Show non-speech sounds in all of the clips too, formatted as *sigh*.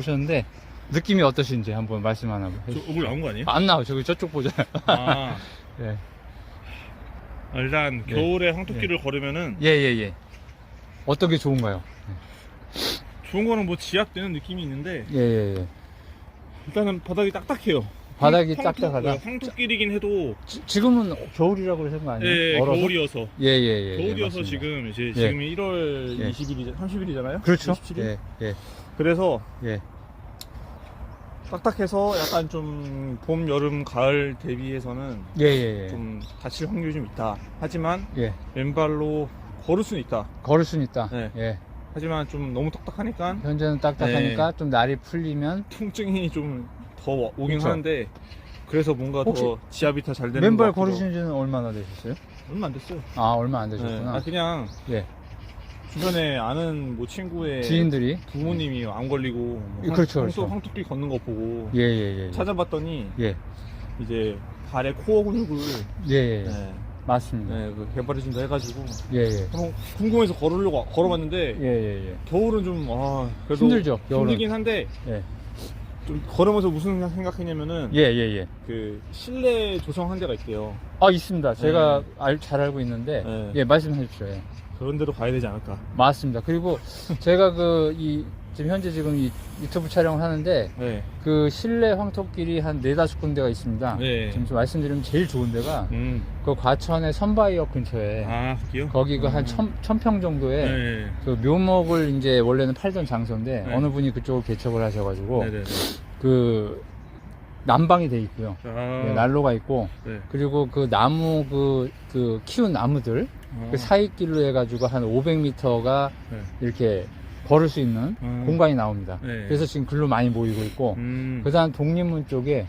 보셨는데 느낌이 어떠신지 한번 말씀 하나 저 해주세요. 얼굴 나온 거 아니에요? 안 나와 저기 저쪽 보잖아요. 아, 예. *laughs* 일단 네. 겨울에 황토끼를 걸으면은 예, 예, 예. 어떤 게 좋은가요? 좋은 거는 뭐 지압되는 느낌이 있는데 예, 예, 예. 일단은 바닥이 딱딱해요. 바닥이 황- 딱딱하다? 황토, 황토끼리긴 해도 지, 지금은 겨울이라고 그러는 거 아니에요? 예, 얼어서? 겨울이어서 예, 예, 예. 예, 겨울이어서 맞습니다. 지금 이제 예. 지금 이 1월 예. 20일이 30일이잖아요. 그렇죠. 27일. 예, 예, 그래서 예. 딱딱해서 약간 좀 봄, 여름, 가을 대비해서는 예, 예, 예. 좀 다칠 확률이 좀 있다. 하지만 예. 왼발로 걸을 수는 있다. 걸을 수는 있다. 네. 예. 하지만 좀 너무 딱딱하니까 현재는 딱딱하니까 네. 좀 날이 풀리면 통증이 좀 더 오긴 그쵸. 하는데 그래서 뭔가 혹시 더 지압이 더 잘 되는 맨발 것 같기도 걸으신 지는 얼마나 되셨어요? 얼마 안 됐어요. 아, 얼마 안 네. 되셨구나. 아, 그냥 예. 주변에 아는 뭐 친구의 지인들이 부모님이 안 걸리고 뭐 예, 그렇죠, 황토, 그렇죠. 황토끼 걷는 거 보고 예, 예, 예. 찾아봤더니 예. 이제 발의 코어 근육을 예, 예. 예. 네, 맞습니다. 네, 그 개발해준다 해가지고 예, 예. 한번 궁금해서 걸으려고 걸어봤는데 예, 예, 예. 겨울은 좀 아, 그래도 힘들죠, 겨울은. 힘들긴 한데 예. 좀 걸으면서 무슨 생각했냐면은 예, 예, 예. 그 실내 조성 한 데가 있대요. 아, 있습니다. 제가 네. 알, 잘 알고 있는데, 네. 예, 말씀해 주십시오. 예. 그런 데로 가야 되지 않을까. 맞습니다. 그리고 제가 그, 이, 지금 현재 지금 이 유튜브 촬영을 하는데, 네. 그 실내 황토길이 한 네다섯 군데가 있습니다. 네. 지금 좀 말씀드리면 제일 좋은 데가, 음. 그 과천의 선바이역 근처에, 아? 거기 그한 천, 천평 정도의 네. 그 묘목을 이제 원래는 팔던 장소인데, 네. 어느 분이 그쪽을 개척을 하셔가지고, 네 네 네. 그, 난방이 돼 있고요. 아. 예, 난로가 있고, 네. 그리고 그 나무 그, 그 키운 나무들 아. 그 사이길로 해가지고 한 500m가 네. 이렇게 걸을 수 있는 음. 공간이 나옵니다. 네. 그래서 지금 글로 많이 모이고 있고 음. 그다음 독립문 쪽에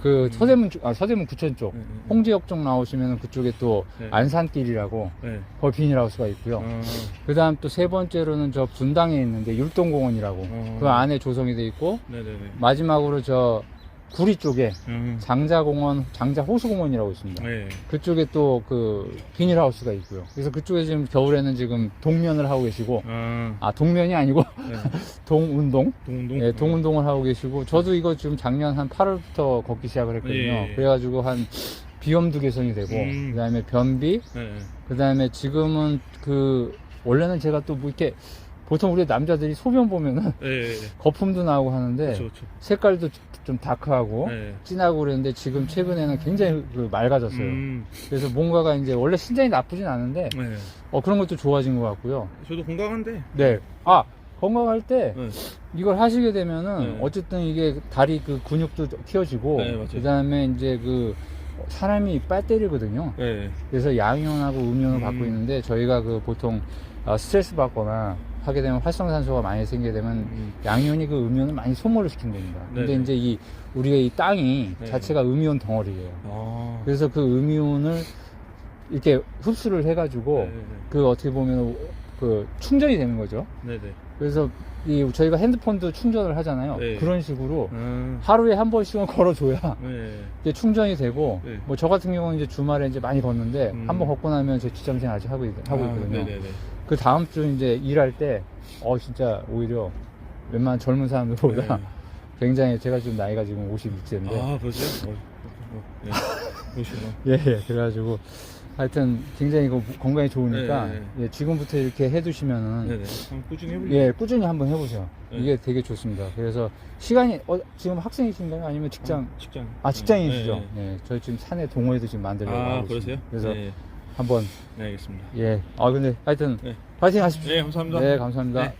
그 서대문 쪽, 아 서대문 구천 쪽 네, 네. 홍지역 쪽 나오시면 그쪽에 또 네. 안산길이라고 네. 거기 비닐하우스가 있고요. 아. 그다음 또 세 번째로는 저 분당에 있는데 율동공원이라고 어. 그 안에 조성이 돼 있고 네 네 네. 마지막으로 저 구리 쪽에 음. 장자공원, 장자호수공원이라고 있습니다. 네. 그쪽에 또 그 비닐하우스가 있고요. 그래서 그쪽에 지금 겨울에는 지금 동면을 하고 계시고, 아. 아, 동면이 아니고 네. *laughs* 동운동? 동동. 예, 동운동을 하고 계시고, 저도 이거 지금 작년 한 8월부터 걷기 시작을 했거든요. 예, 예. 그래가지고 한 비염도 개선이 되고, 음. 그 다음에 변비, 네. 그 다음에 지금은 그, 원래는 제가 또 뭐 이렇게, 보통 우리 남자들이 소변 보면은 네. 네. *laughs* 거품도 나오고 하는데, 그렇죠. 그렇죠. 색깔도 좀 다크하고, 네. 진하고 그랬는데, 지금 최근에는 굉장히 그 맑아졌어요. 음. 그래서 뭔가가 이제 원래 신장이 나쁘진 않은데 네. 어 그런 것도 좋아진 것 같고요. 저도 건강한데. 네. 아 건강할 때 네. 이걸 하시게 되면은 네. 어쨌든 이게 다리 그 근육도 키워지고 네. 그다음에 이제 그 사람이 빨 때리거든요. 네. 그래서 양이온하고 음이온을 음. 받고 있는데 저희가 그 보통 어, 스트레스 받거나 하게 되면 활성산소가 많이 생기게 되면 음. 양이온이 그 음이온을 많이 소모를 시킨답니다. 근데 네네. 이제 이 우리가 이 땅이 네. 자체가 음이온 덩어리예요. 아. 그래서 그 음이온을 이렇게 흡수를 해가지고 네. 그 어떻게 보면 그 충전이 되는 거죠. 네. 네. 그래서 이 저희가 핸드폰도 충전을 하잖아요. 네. 그런 식으로 아. 하루에 한 번씩은 걸어줘야 네. 이게 충전이 되고 네. 뭐저 같은 경우는 이제 주말에 이제 많이 걷는데 음. 한번 걷고 나면 제 직장생 아직 하고, 있, 하고 아, 있거든요. 네네네. 그 다음 주 이제 일할 때 어 진짜 오히려 웬만한 젊은 사람들보다 네. *laughs* 굉장히 제가 지금 나이가 지금 56세인데 아, 벌써요? 어, 어, 네. 그러시구나. 예, 예. 그래가지고 하여튼 굉장히 이거 건강에 좋으니까 네, 예, 지금부터 이렇게 해두시면은 네네. 한번 꾸준히 해볼게요. 예, 꾸준히 한번 해보세요. 네. 이게 되게 좋습니다. 그래서 시간이 어, 지금 학생이신가요? 아니면 직장? 직장. 아 직장이시죠? 네, 네. 네, 저희 지금 산에 동호회도 지금 만들려고 아, 하고 그러세요? 있습니다. 그래서 네. 한번 네, 알겠습니다. 예, 아 근데 하여튼 네. 파이팅 하십시오. 네, 감사합니다. 네, 감사합니다. 네,